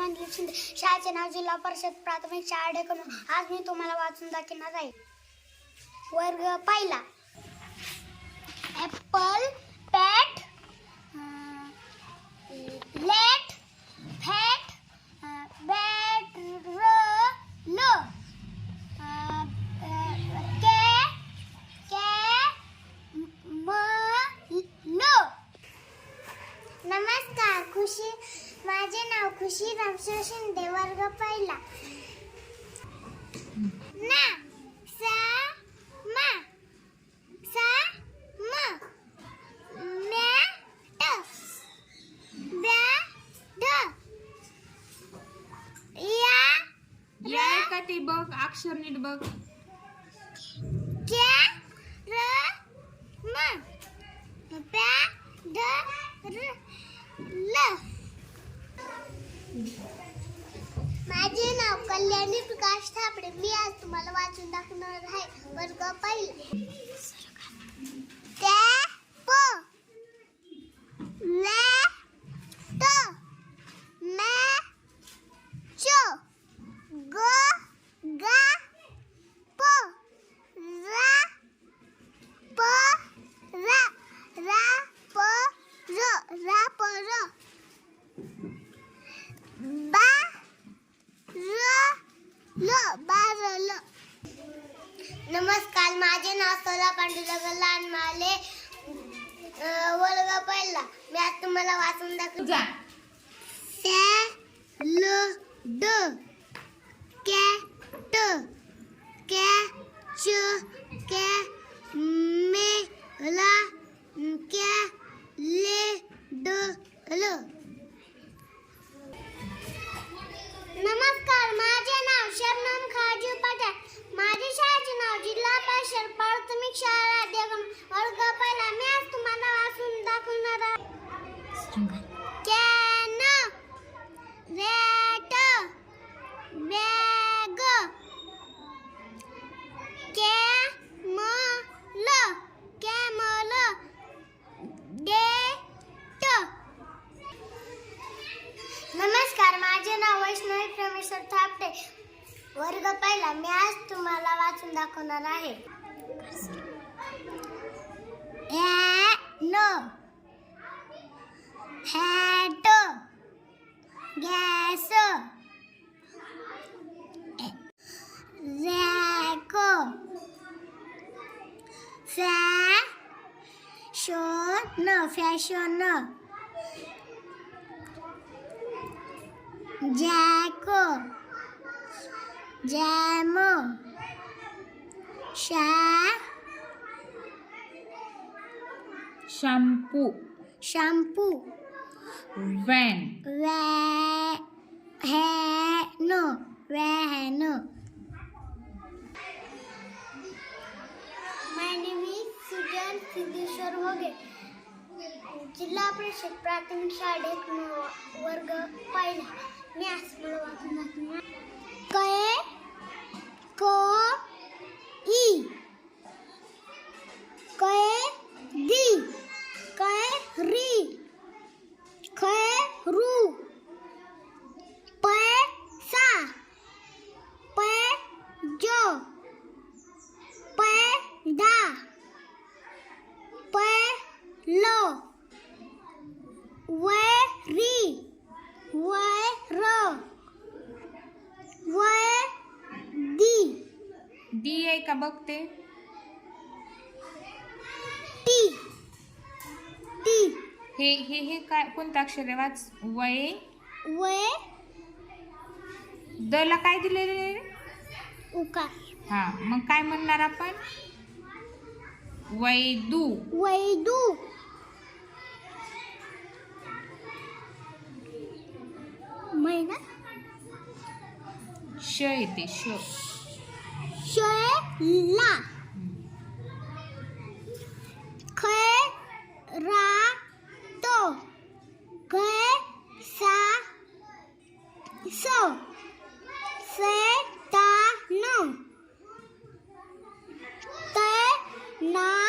मंदिर शिंदे शाळेचे नाव जिल्हा परिषद प्राथमिक शाळा डेकन आज मी तुम्हाला वाचून दाखवणार आहे. वर्ग पहिला. Apple pat let fat bat र ल के के म ल नमस्कार खुशी खुशी रामशिव शिंदे वर्ग पहिला. ना सा मा सा म म्या ट ब्या ढ. या या का ते बघ अक्षर नीट बघ. क्या र म प्या ढ र ल. माझे नाव कल्याणी प्रकाश थापडे मी आज तुम्हाला वाचून दाखवणार आहे वर्ग पहिला त्या प ले त मॅ च ग गा प रा प रा रा प र रा प र सोला पांडुरंग लहान माले वर्ग पहिला मी आज तुम्हाला वाचून दाखव जा. सॅ ल ड can rate bag camel camel date नमस्कार माझे नाव वैष्णवी प्रमेश्वर थापटे. वर्ग पहिला मी आज तुम्हाला वाचून दाखवणार आहे. न Hatum Gasum Zekum Fashion. Fashion jago, Jamu shampo, Shampoo. Shampoo. Shampoo van No. हॅन van My name is Sujan Siddheshwar वगे जिल्हा परिषद प्राथमिक शाळेत वर्ग पाहिला. मी आज मला वाचून दाखवणार रू पैसा पै जो पैदा पैलो वेरी वेरो वे दी दी है कबक ते हे हे हे काय कोणतं अक्षर आहे? वाच वय? वै द ला काय दिलेलं उकार. हा मग काय म्हणणार आपण? वैदू वैदू महिना श येते श. शैला खै Setano. Tenano.